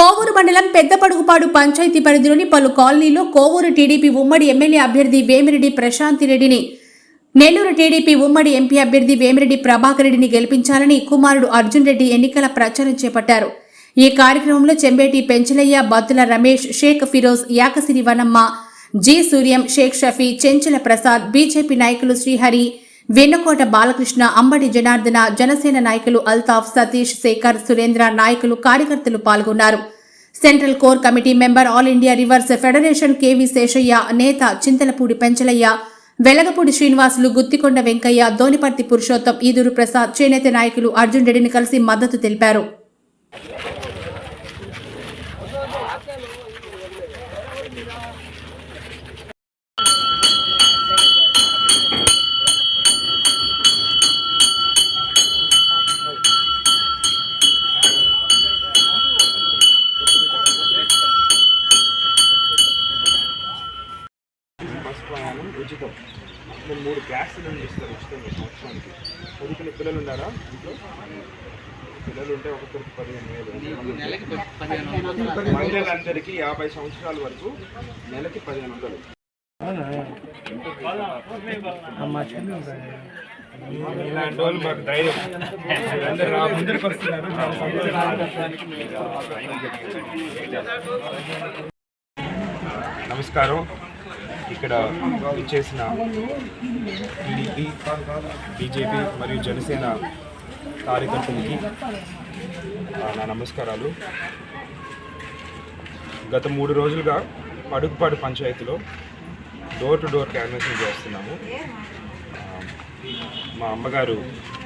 కోవూరు మండలం పెద్దపడుగుపాడు పంచాయతీ పరిధిలోని పలు కాలనీలో కోవూరు టీడీపీ ఉమ్మడి ఎమ్మెల్యే అభ్యర్థి వేమిరెడ్డి ప్రశాంతి రెడ్డిని నెల్లూరు టీడీపీ ఉమ్మడి ఎంపీ అభ్యర్థి వేమిరెడ్డి ప్రభాకర్ రెడ్డిని గెలిపించాలని కుమారుడు అర్జున్ రెడ్డి ఎన్నికల ప్రచారం చేపట్టారు. ఈ కార్యక్రమంలో చెంబేటి పెంచలయ్య బత్తుల రమేష్ షేక్ ఫిరోజ్ యాకసిరి వనమ్మ జి సూర్యం షేక్ షఫీ చెంచల ప్రసాద్ బీజేపీ నాయకులు శ్రీహరి వెన్నకోట బాలకృష్ణ అంబటి జనార్దన జనసేన నాయకులు అల్తాఫ్ సతీష్ శేఖర్ సురేంద్ర నాయకులు కార్యకర్తలు పాల్గొన్నారు. Central core committee member all India rivers federation KV Seshaiah నేత చింతలపూడి పెంచలయ్య వెలగపూడి శ్రీనివాసులు గుత్తికొండ వెంకయ్య దోనిపర్తి పురుషోత్తం ఈదూరు ప్రసాద్ చేనేత నాయకులు అర్జున్ రెడ్డిని కలిసి మద్దతు తెలిపారు. ప్రయాణం ఉచితం. మేము మూడు గ్యాస్ సిలిండర్ ఇస్తారు ఉచితంగా సంవత్సరానికి. చదువుకునే పిల్లలు ఉన్నారా ఇంట్లో? పిల్లలు ఉంటే ఒక్కొక్కరికి పదిహేను వేలు. మహిళలందరికీ యాభై సంవత్సరాల వరకు నెలకి పదిహేను వందలు. ఇలాంటి వాళ్ళు మాకు ధైర్యం. అందరూ నా ముందరికి వస్తున్నారు. చాలా సంతోషం. నమస్కారం. ఇక్కడ ఇచ్చేసిన టీడీపీ బీజేపీ మరియు జనసేన కార్యకర్తలకి నా నమస్కారాలు. గత మూడు రోజులుగా పడుగుపాడు పంచాయతీలో డోర్ టు డోర్ క్యాన్వాసింగ్ చేస్తున్నాము. మా అమ్మగారు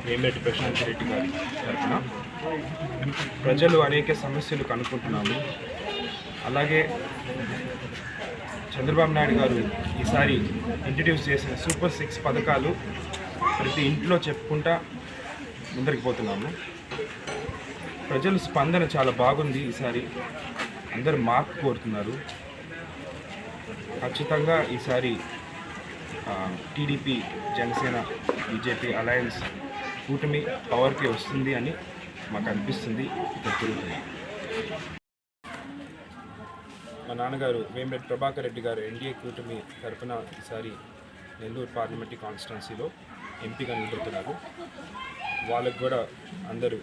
వేమిరెడ్డి ప్రశాంత్ రెడ్డి గారి తరఫున ప్రజలు అనేక సమస్యలు కనుక్కుంటున్నాము. అలాగే చంద్రబాబు నాయుడు గారు ఈసారి ఇంట్రడ్యూస్ చేసిన సూపర్ సిక్స్ పథకాలు ప్రతి ఇంట్లో చెప్పుకుంటా ముందరికి పోతున్నాము. ప్రజల స్పందన చాలా బాగుంది ఈసారి. అందరు మార్పు కోరుతున్నారు. ఖచ్చితంగా ఈసారి టీడీపీ జనసేన బీజేపీ అలయన్స్ కూటమి పవర్కి వస్తుంది అని మాకు అనిపిస్తుంది. ఇక్కడ మా నాన్నగారు వేమిరెడ్డి ప్రభాకర్ రెడ్డి గారు ఎన్డీఏ కూటమి తరఫున ఈసారి నెల్లూరు పార్లమెంటరీ కాన్స్టిట్యున్సీలో ఎంపీగా నిలబడుతున్నారు. వాళ్ళకు కూడా అందరూ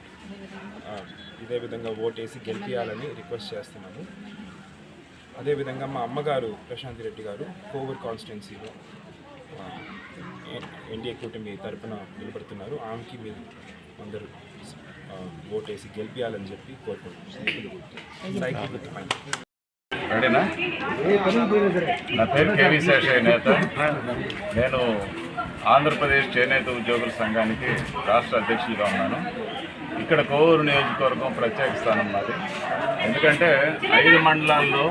ఇదే విధంగా ఓటేసి గెలిపించాలని రిక్వెస్ట్ చేస్తున్నాము. అదేవిధంగా మా అమ్మగారు ప్రశాంతి రెడ్డి గారు కోవూర్ కాన్స్టిట్యున్సీలో ఎన్డీఏ కూటమి తరఫున నిలబడుతున్నారు. ఆమెకి మీరు అందరూ ఓటేసి గెలిపించాలని చెప్పి కోరుకుంటున్నాం. సైకిల్ రెడీనా? నా పేరు కేవీ శేషయ్య నేత. నేను ఆంధ్రప్రదేశ్ చేనేత ఉద్యోగుల సంఘానికి రాష్ట్ర అధ్యక్షులుగా ఉన్నాను. ఇక్కడ కోవూరు నియోజకవర్గం ప్రత్యేక స్థానం మాది. ఎందుకంటే ఐదు మండలాల్లో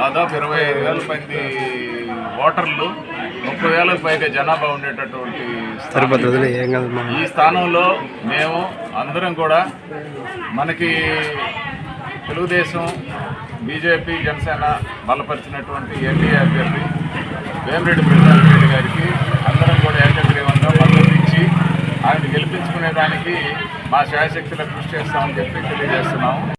దాదాపు ఇరవై ఐదు వేల మంది ఓటర్లు ముప్పై వేలకు పైగా జనాభా ఉండేటటువంటి. ఈ స్థానంలో మేము అందరం కూడా మనకి తెలుగుదేశం బీజేపీ జనసేన బలపరిచినటువంటి ఎన్డీఏ అభ్యర్థి వేమిరెడ్డి ప్రసాద్ గారికి అందరం కూడా ఏకగ్రీవంగా మద్దతు ఇచ్చి ఆయన గెలిపించుకునే దానికి మా శాయశక్తులకు కృషి చేస్తామని చెప్పి తెలియజేస్తున్నాము.